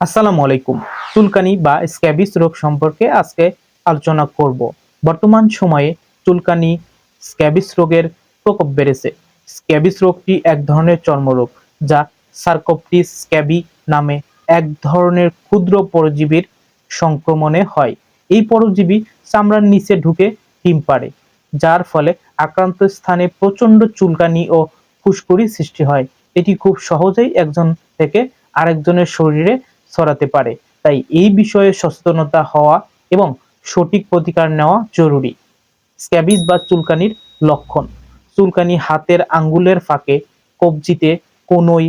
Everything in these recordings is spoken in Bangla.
আসসালামু আলাইকুম। চুলকানি বা স্ক্যাবিস রোগ সম্পর্কে আজকে আলোচনা করব। বর্তমান সময়ে চুলকানি, স্ক্যাবিস রোগের প্রকোপ বেড়েছে। স্ক্যাবিস রোগটি এক ধরনের চর্মরোগ যা সার্কোপটিস স্ক্যাবি নামে এক ধরনের ক্ষুদ্র পরজীবীর সংক্রমণে হয়। এই পরজীবী চামড়ার নিচে ঢুকে ডিম পাড়ে, যার ফলে আক্রান্ত স্থানে প্রচণ্ড চুলকানি ও ফুসকুড়ি সৃষ্টি হয়। এটি খুব সহজেই একজন থেকে আরেকজনের শরীরে ছড়াতে পারে। তাই এই বিষয়ে সচেতনতা হওয়া এবং সঠিক প্রতিকার নেওয়া জরুরি। স্ক্যাবিস বা চুলকানির লক্ষণ। চুলকানি হাতের আঙ্গুলের ফাঁকে, কবজিতে কোনোই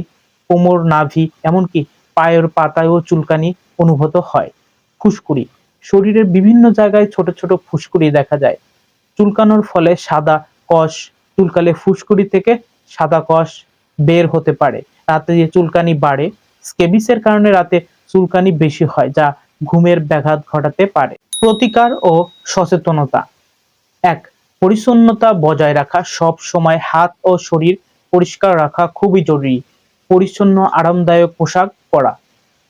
কোমর, নাভি, এমনকি পায়ের পাতায়ও চুলকানি অনুভূত হয়। ফুসকুড়ি। শরীরের বিভিন্ন জায়গায় ছোট ছোট ফুসকুড়ি দেখা যায়। চুলকানোর ফলে সাদা কষ চুলকালে ফুসকুড়ি থেকে সাদা কষ বের হতে পারে। রাতে যে চুলকানি বাড়ে স্কেবিসের কারণে রাতে চুলকানি বেশি হয়, যা ঘুমের ব্যাঘাত ঘটাতে পারে। প্রতিকার ও সচেতনতা। এক, পরিচ্ছন্নতা বজায় রাখা। সব সময় হাত ও শরীর পরিষ্কার রাখা খুবই জরুরি। পরিচ্ছন্ন, আরামদায়ক পোশাক পরা।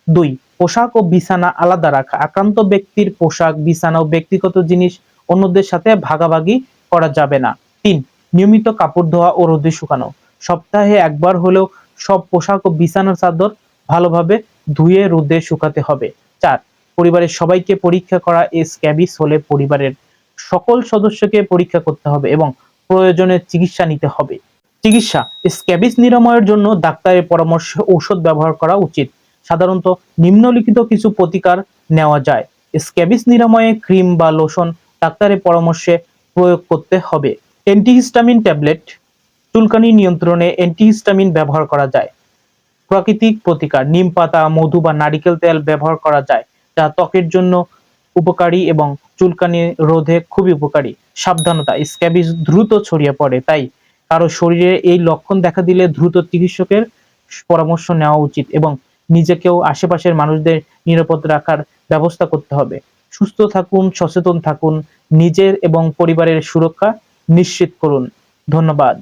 দুই, পোশাক ও বিছানা আলাদা রাখা। আক্রান্ত ব্যক্তির পোশাক, বিছানা ও ব্যক্তিগত জিনিস অন্যদের সাথে ভাগাভাগি করা যাবে না। তিন, নিয়মিত কাপড় ধোয়া ও রোদে শুকানো। সপ্তাহে একবার হলেও সব পোশাক ও বিছানার চাদর ভালোভাবে ধুয়ে, রোদে শুকাতে হবে। চার, পরিবারের সবাইকে পরীক্ষা করা স্ক্যাবিস হলে পরিবারের সকল সদস্যকে পরীক্ষা করতে হবে এবং প্রয়োজনে চিকিৎসা নিতে হবে। চিকিৎসা, স্ক্যাবিস নিরাময়ের জন্য ডাক্তারের পরামর্শে ঔষধ ব্যবহার করা উচিত। সাধারণত নিম্নলিখিত কিছু প্রতিকার নেওয়া যায়। স্ক্যাবিস নিরাময়ে ক্রিম বা লোশন ডাক্তারের পরামর্শে প্রয়োগ করতে হবে। অ্যান্টিহিস্টামিন ট্যাবলেট, চুলকানি নিয়ন্ত্রণে অ্যান্টিহিস্টামিন ব্যবহার করা যায়। প্রাকৃতিক প্রতিকার, নিম পাতা, মধু বা নারিকেল তেল ব্যবহার করা যায়, যা ত্বকের জন্য উপকারী এবং চুলকানি রোধে খুবই উপকারী। সাবধানতা স্ক্যাবিস দ্রুত ছড়িয়ে পড়ে, তাই কারও শরীরে এই লক্ষণ দেখা দিলে দ্রুত চিকিৎসকের পরামর্শ নেওয়া উচিত এবং নিজেকেও আশেপাশের মানুষদের নিরাপদ রাখার ব্যবস্থা করতে হবে। সুস্থ থাকুন, সচেতন থাকুন, নিজের এবং পরিবারের সুরক্ষা নিশ্চিত করুন। ধন্যবাদ।